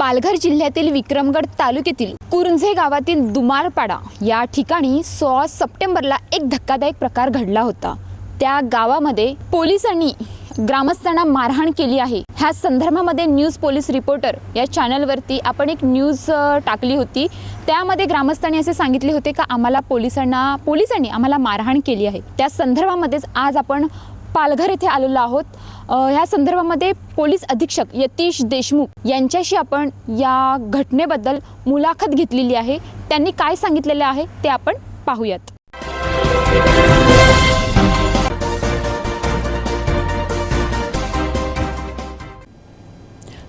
पालघर जिल्ह्यातील विक्रमगड तालुक्यातील कुरंझे गावातील दुमारपाडा या ठिकाणी सोळा सप्टेंबरला एक धक्कादायक प्रकार घडला होता. त्या गावामध्ये पोलिसांनी ग्रामस्थांना मारहाण केली आहे. ह्या संदर्भामध्ये न्यूज पोलीस रिपोर्टर या चॅनलवरती आपण एक न्यूज टाकली होती. त्यामध्ये ग्रामस्थांनी असे सांगितले होते का आम्हाला पोलिसांना पोलिसांनी आम्हाला मारहाण केली आहे. त्या संदर्भामध्येच आज आपण पालघर येथे आलेलो आहोत. ह्या संदर्भामध्ये पोलीस अधीक्षक यतीश देशमुख यांच्याशी आपण या घटनेबद्दल मुलाखत घेतलेली आहे. त्यांनी काय सांगितलेले आहे ते आपण पाहूयात.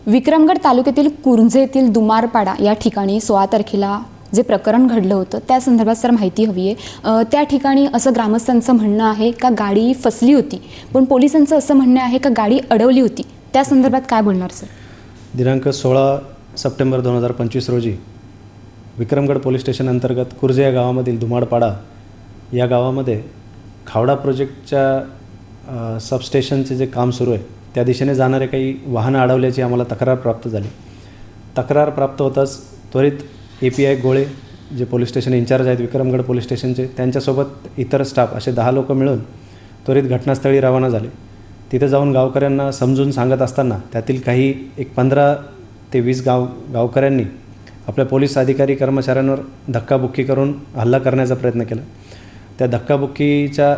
विक्रमगड तालुक्यातील कुरुंजे येथील दुमारपाडा या ठिकाणी सोळा तारखेला जे प्रकरण घडलं होतं त्या संदर्भात सर माहिती हवी आहे. त्या ठिकाणी असं ग्रामस्थांचं म्हणणं आहे का गाडी फसली होती? पण पोलिसांचं असं म्हणणं आहे का गाडी अडवली होती? त्या संदर्भात काय बोलणार सर? दिनांक सोळा सप्टेंबर दोन हजार पंचवीस रोजी विक्रमगड पोलीस स्टेशन अंतर्गत कुर्जे या गावामधील धुमाडपाडा या गावामध्ये खावडा प्रोजेक्टच्या सबस्टेशनचे जे काम सुरू आहे त्या दिशेने जाणारे काही वाहनं अडवल्याची आम्हाला तक्रार प्राप्त झाली. तक्रार प्राप्त होताच त्वरित ए पी आय गोळे जे पोलीस स्टेशन इन्चार्ज आहेत विक्रमगड पोलीस स्टेशनचे त्यांच्यासोबत इतर स्टाफ असे दहा लोक मिळून त्वरित घटनास्थळी रवाना झाले. तिथे जाऊन गावकऱ्यांना समजून सांगत असताना त्यातील काही एक पंधरा ते वीस गाव गावकऱ्यांनी आपल्या पोलीस अधिकारी कर्मचाऱ्यांवर धक्काबुक्की करून हल्ला करण्याचा प्रयत्न केला. त्या धक्काबुक्कीच्या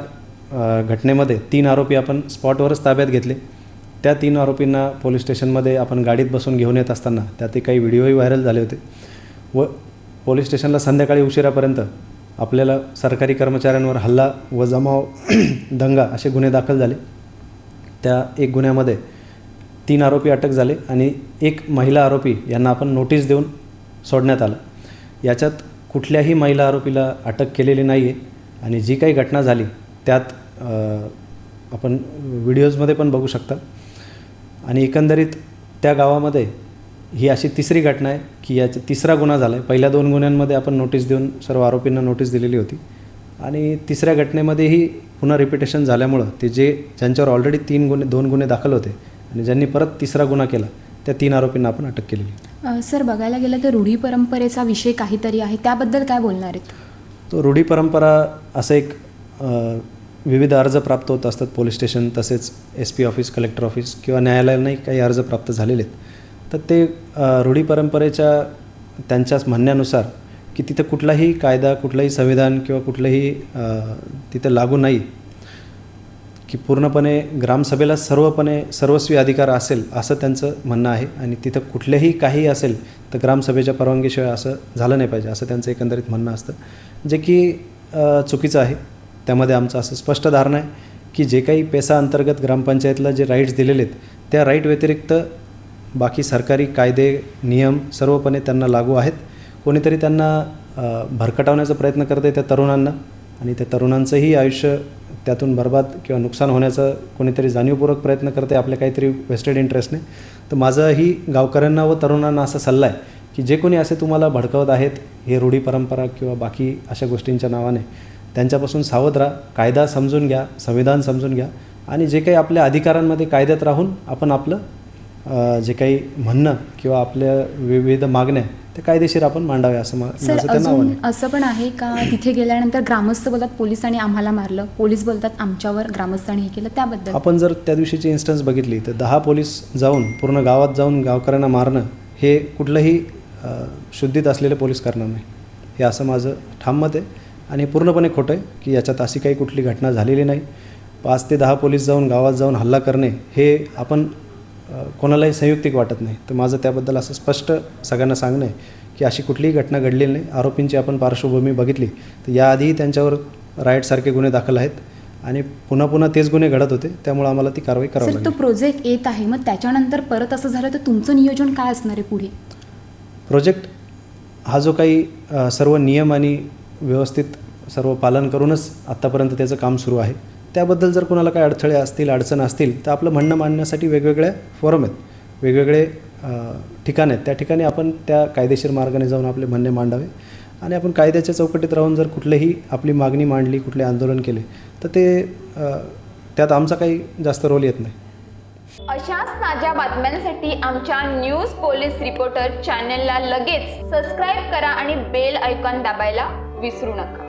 घटनेमध्ये तीन आरोपी आपण स्पॉटवरच ताब्यात घेतले. त्या तीन आरोपींना पोलीस स्टेशनमध्ये आपण गाडीत बसून घेऊन येत असताना त्यात काही व्हिडिओही व्हायरल झाले होते. व पोलीस स्टेशनला संध्याकाळी उशिरापर्यंत आपल्याला सरकारी कर्मचाऱ्यांवर हल्ला व जमाव दंगा असे गुन्हे दाखल झाले. त्या एक गुन्ह्यामध्ये तीन आरोपी अटक झाले आणि एक महिला आरोपी यांना आपण नोटीस देऊन सोडण्यात आलं. याच्यात कुठल्याही महिला आरोपीला अटक केलेली नाही आहे आणि जी काही घटना झाली त्यात आपण व्हिडिओजमध्ये पण बघू शकता. आणि एकंदरीत त्या गावामध्ये ही अशी तिसरी घटना आहे की याचा तिसरा गुन्हा झाला आहे पहिल्या दोन गुन्ह्यांमध्ये आपण नोटीस देऊन सर्व आरोपींना नोटीस दिलेली होती. आणि तिसऱ्या घटनेमध्येही पुन्हा रिपिटेशन झाल्यामुळं ते जे ज्यांच्यावर ऑलरेडी तीन गुन्हे दोन गुन्हे दाखल होते आणि ज्यांनी परत तिसरा गुन्हा केला त्या तीन आरोपींना आपण अटक केलेली सर बघायला गेलं तर रूढी परंपरेचा विषय काहीतरी आहे. त्याबद्दल काय बोलणार आहेत? तो रूढी परंपरा असं एक विविध अर्ज प्राप्त होत असतात पोलीस स्टेशन तसेच S P office collector office किंवा न्यायालयालाही काही अर्ज प्राप्त झालेले आहेत. तर ते रूढी परंपरेच्या त्यांच्याच म्हणण्यानुसार की तिथं कुठलाही कायदा कुठलंही संविधान किंवा कुठलंही तिथं लागू नाही की पूर्णपणे ग्रामसभेला सर्वपणे सर्वस्वी अधिकार असेल असं त्यांचं म्हणणं आहे आणि तिथं कुठलेही काही असेल तर ग्रामसभेच्या परवानगीशिवाय असं झालं नाही पाहिजे असं त्यांचं एकंदरीत म्हणणं असतं. जे की चुकीचं आहे. त्यामध्ये आमचं असं स्पष्ट धारणा आहे की जे काही पेसा अंतर्गत ग्रामपंचायतला जे राईट्स दिलेले आहेत त्या राईट व्यतिरिक्त बाकी सरकारी कायदे नियम सर्वपणे त्यांना लागू आहेत. कोणीतरी त्यांना भरकटावण्याचा प्रयत्न करते त्या तरुणांना आणि त्या तरुणांचंही आयुष्य त्यातून बर्बाद किंवा नुकसान होण्याचा कोणीतरी जाणीवपूर्वक प्रयत्न करते आपल्या काहीतरी वेस्टेड इंटरेस्टने तर माझंही गावकऱ्यांना व तरुणांना असा सल्ला आहे की जे कोणी असे तुम्हाला भडकवत आहेत हे रूढी परंपरा किंवा बाकी अशा गोष्टींच्या नावाने त्यांच्यापासून सावध राहा कायदा समजून घ्या संविधान समजून घ्या आणि जे काही आपल्या अधिकारांमध्ये कायद्यात राहून आपण आपलं जे काही म्हणणं किंवा आपल्या विविध मागण्या ते कायदेशीर आपण मांडाव्या असं सर अजून आहे असं पण आहे का तिथे गेल्यानंतर ग्रामस्थ बोलतात पोलिसांनी आम्हाला मारलं. पोलीस बोलतात आमच्यावर ग्रामस्थांनी हे केलं. त्याबद्दल आपण जर त्या दिवशीची इन्स्टन्स बघितली तर दहा पोलीस जाऊन पूर्ण गावात जाऊन गावकऱ्यांना मारणं हे कुठलंही शुद्धीत असलेले पोलीस करणार नाही. हे असं माझं ठाम मत आहे. आणि पूर्णपणे खोटं आहे की याच्यात अशी काही कुठली घटना झालेली नाही. पाच ते दहा पोलीस जाऊन गावात जाऊन हल्ला करणे हे आपण कोणालाही संयुक्तिक वाटत नाही. तर माझं त्याबद्दल असं स्पष्ट सगळ्यांना सांगणं आहे की अशी कुठलीही घटना घडलेली नाही. आरोपींची आपण पार्श्वभूमी बघितली. तर याआधीही त्यांच्यावर राईटसारखे गुन्हे दाखल आहेत आणि पुन्हा पुन्हा तेच गुन्हे घडत होते. त्यामुळे आम्हाला ती कारवाई करावी सर तो लागली. प्रोजेक्ट येत आहे. मग त्याच्यानंतर परत असं झालं तर तुमचं नियोजन काय असणार आहे पुढे? प्रोजेक्ट हा जो काही सर्व नियम आणि व्यवस्थित सर्व पालन करूनच आत्तापर्यंत त्याचं काम सुरू आहे. त्याबद्दल जर कोणाला काही अडथळे असतील अडचण असतील तर आपलं म्हणणं मांडण्यासाठी वेगवेगळ्या फोरम आहेत. वेगवेगळे ठिकाण आहेत. त्या ठिकाणी आपण त्या कायदेशीर मार्गाने जाऊन आपले म्हणणे मांडावे. आणि आपण कायद्याच्या चौकटीत राहून जर कुठलेही आपली मागणी मांडली कुठले आंदोलन केले तर ते त्यात आमचा काही जास्त रोल येत नाही. अशाच ताज्या बातम्यांसाठी आमच्या न्यूज पोलीस रिपोर्टर चॅनेलला लगेच सबस्क्राईब करा आणि बेल ऐकॉन दाबायला विसरू नका.